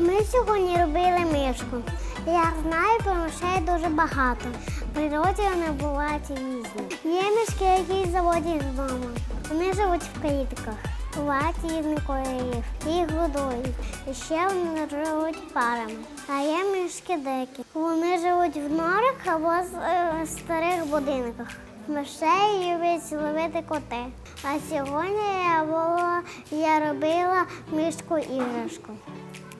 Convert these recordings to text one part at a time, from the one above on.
Ми сьогодні робили мишку. Я знаю про мишей дуже багато. В природі вони бувають різні. Є мишки, які заводять вдома. Вони живуть в клітках. Бувають різних кольорів. Їх годують. І ще вони живуть парами. А є мишки дикі. Вони живуть в норах або з- е, старих будинках. Мишей люблять ловити коти. А сьогодні я була, я робила мішку іграшку.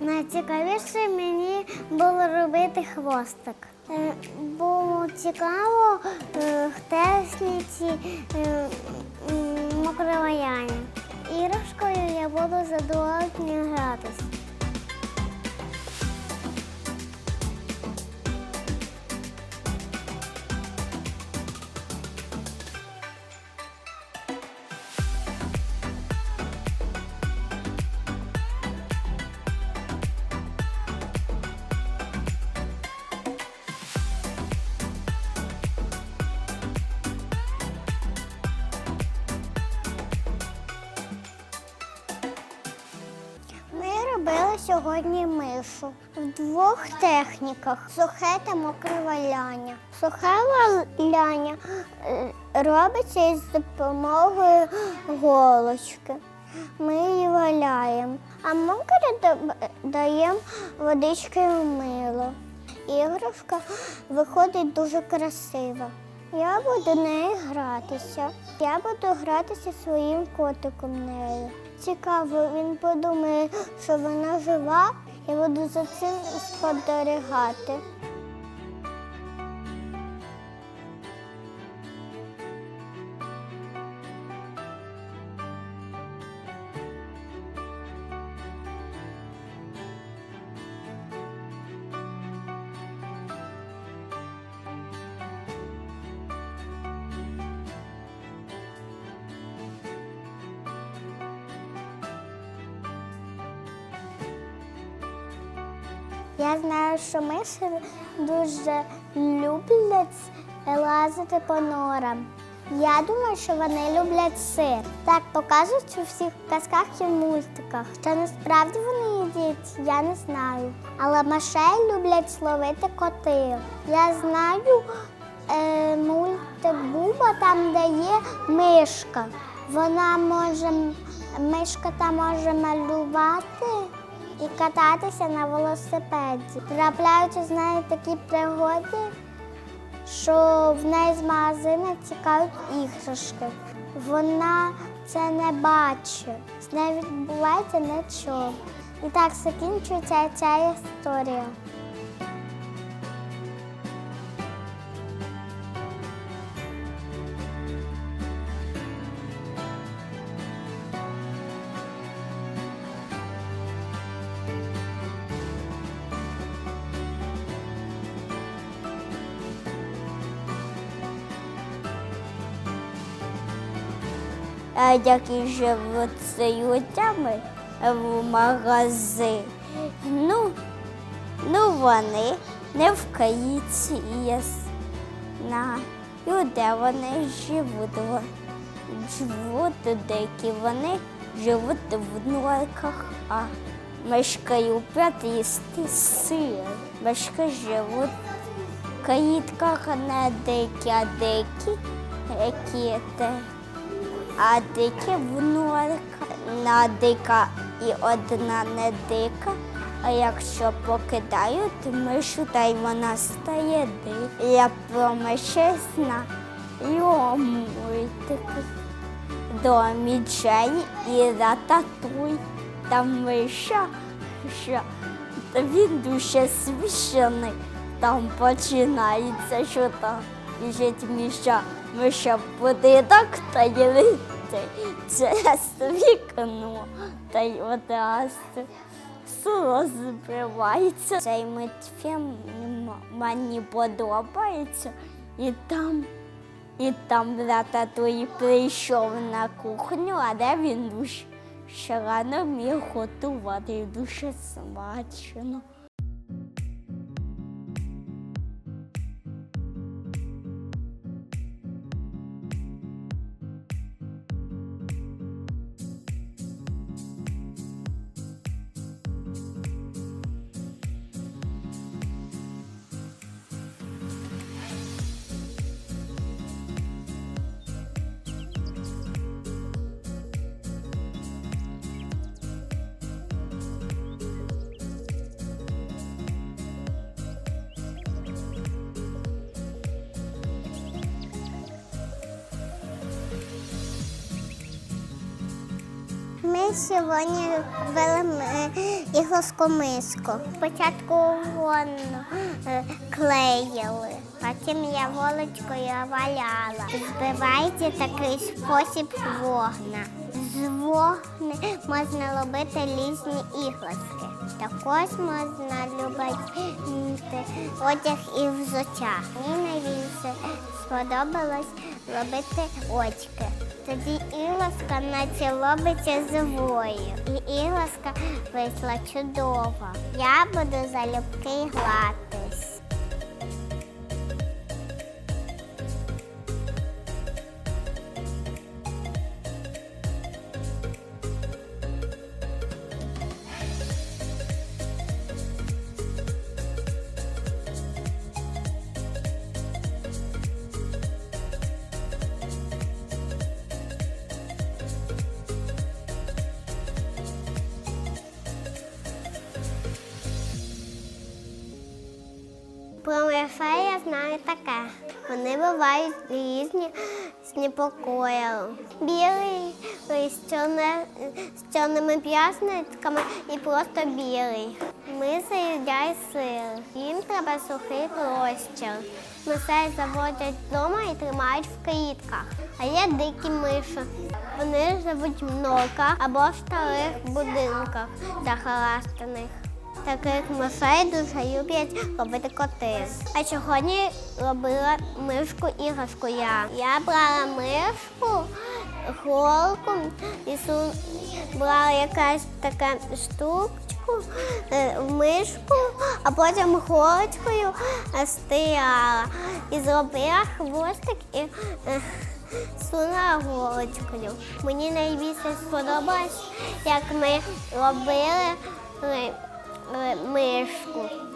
Найцікавіше мені було робити хвостик. Е, Було цікаво в техніці мокровояні. Іграшкою я буду задоволення гратись. Ми сьогодні мишу в двох техніках сухе та мокре валяння. Сухе валяння е, робиться із допомогою голочки. Ми її валяємо, а мокре да- даємо водички в мило. Іграшка виходить дуже красива. Я буду нею гратися. Я буду гратися своїм котиком нею. Цікаво, він подумає, що вона жива, і буду за цим спостерігати. Я знаю, що миші дуже люблять лазити по норам. Я думаю, що вони люблять сир. Так показують у всіх казках і мультиках. Що насправді вони їдять, я не знаю. Але мишей люблять ловити коти. Я знаю е, мультик Буба, там, де є мишка. Вона може, мишка там може малювати і кататися на велосипеді. Трапляються з нею такі пригоди, що в неї з магазину тікають іграшки. Вона це не бачить, з нею відбувається нічого. І так закінчується ця історія. Які живуть сиротами в магазині. Ну, ну вони не в Каїці і де вони живуть. Живуть деякі вони живуть в норках, а мешки люблять їсти сир. Мешки живуть в каїтках не дикі, а дикі, які. А дикі в. На дика і одна не дика. А якщо покидають мишу, та й вона стає дика. Я про мишей знаю мультики. Домі Джей і Рататуй. Там миша, що він дуже смішаний. Там починається, що там біжить міша, миша будинок та й через вікно, та й одразу село збивається. Цей мультфільм мені подобається, і там і там рататуй прийшов на кухню, але він дуже ще рано міг готувати і дуже смачно. Сьогодні робили іграшку миску. Спочатку вон е, клеїли, потім я волочкою валяла. Збивається такий спосіб вогна. З вогни можна робити різні іграшки. Також можна любити одяг і взуття. Мені найбільше сподобалось робити очки. Тоді іграшка наче робиться живою. І іграшка вийшла чудова. Я буду залюбки гратись. Про мишей я знаю таке. Вони бувають різні з непокоєм. Білий з, чорне, з чорними п'ясницьками і просто білий. Ми заїдяє сир. Їм треба сухий простір. Мишей заводять вдома і тримають в клітках. А є дикі миші. Вони живуть в норках або в старих будинках захоластаних. Таких мишей дуже люблять робити коти. А сьогодні робила мишку іграшку я. Я брала мишку, голку і брала якась така штучку, е, мишку, а потім голочкою е, стирала. І зробила хвостик і е, сунула голочкою. Мені найбільше сподобалось, як ми робили. Е, е, мишку.